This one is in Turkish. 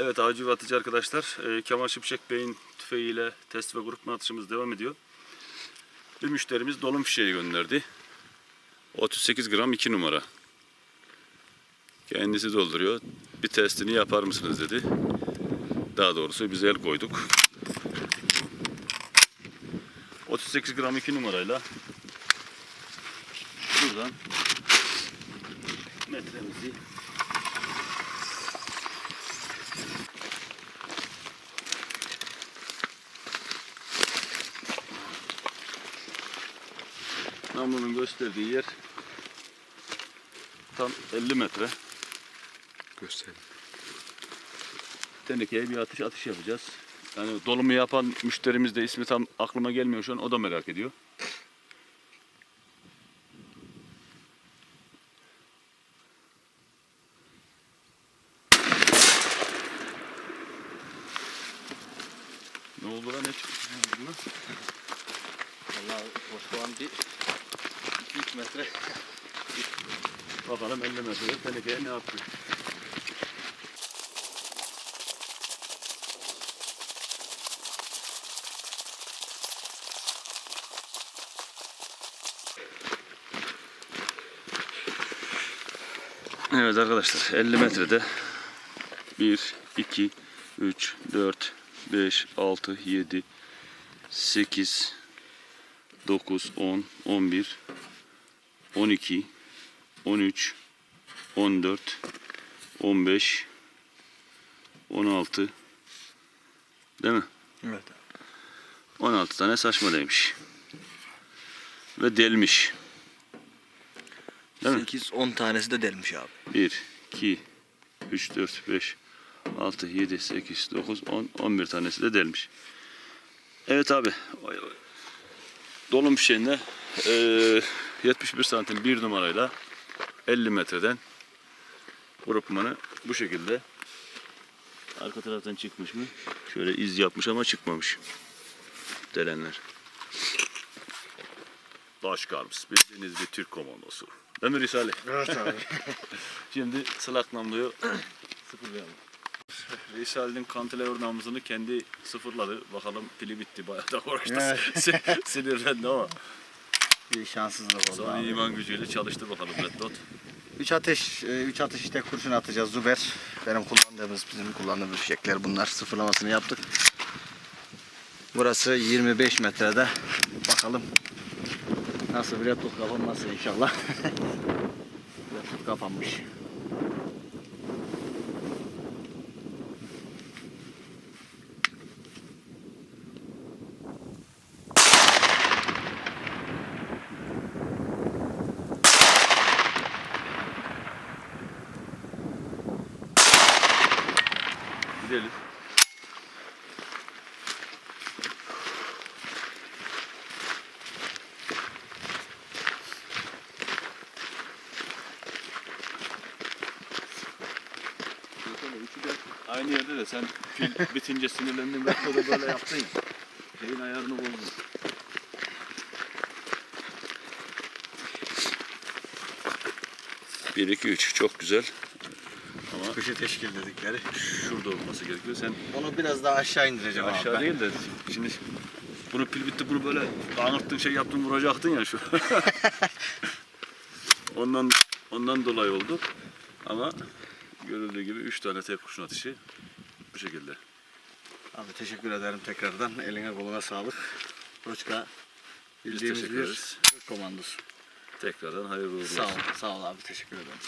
Evet avcı ve atıcı arkadaşlar e, Kemal Şimşek Bey'in tüfeğiyle test ve grupma atışımız devam ediyor. Bir müşterimiz dolum fişeği gönderdi. 38 gram 2 numara. Kendisi dolduruyor. Bir testini yapar mısınız dedi. Daha doğrusu biz el koyduk. 38 gram 2 numarayla buradan metremizi namlunun gösterdiği yer tam 50 metre. Gösterelim. Tenekeye bir atış atış yapacağız. Yani dolumu yapan müşterimiz de ismi tam aklıma gelmiyor şu an. O da merak ediyor. Ne oldu lan? Ne çıktı? Vallahi Osman bir 2 metre. Bakalım 50 metrede tenekeye ne yaptı? Evet arkadaşlar 50 metrede 1, 2, 3, 4, 5, 6, 7, 8, 9, 10, 11, 12, 13, 14, 15, 16 değil mi? Evet. 16 tane saçma demiş. Ve delmiş. Değil mi? 8-10 tanesi de delmiş abi. 1, 2, 3, 4, 5, 6, 7, 8, 9, 10, 11 tanesi de delmiş. Evet abi. Dolum fişeğinde eee 71 santim bir numarayla 50 metreden grupmanı bu şekilde arka taraftan çıkmış mı? Şöyle iz yapmış ama çıkmamış. Delenler. Başkanımız bildiğiniz bir Türk komandosu. Değil mi Risale? Evet abi. Şimdi sılak namluyu sıfırlayalım. Risale'nin kantilever namlusunu kendi sıfırladı. Bakalım pili bitti. Bayağı da uğraştı. Si- Sinirlendi ama. Bir şanssızlık oldu Sonra abi. iman gücüyle çalıştı bakalım Red Dot. Üç ateş, e, üç atış işte kurşun atacağız Zuber. Benim kullandığımız, bizim kullandığımız fişekler bunlar. Sıfırlamasını yaptık. Burası 25 metrede. Bakalım nasıl bir retuk kapanması inşallah. retuk kapanmış. Gidelim. De aynı yerde de sen pil bitince sinirlendin Red Dot'a böyle yaptın ya. Şeyin ayarını bozdun. Bir, iki, üç. Çok güzel. Ama Köşe teşkil dedikleri. şurada olması gerekiyor. Sen Onu biraz daha aşağı indireceğim aşağı abi. değil de şimdi bunu pil bitti bunu böyle anırttın şey yaptın vuracaktın ya şu. ondan ondan dolayı oldu. Ama görüldüğü gibi üç tane tek kurşun atışı bu şekilde. Abi teşekkür ederim tekrardan. Eline koluna sağlık. Roçka bildiğimiz bir. Türk komandosu. Tekrardan hayırlı uğurlu olsun. Sağ ol, sağ ol abi teşekkür ederim.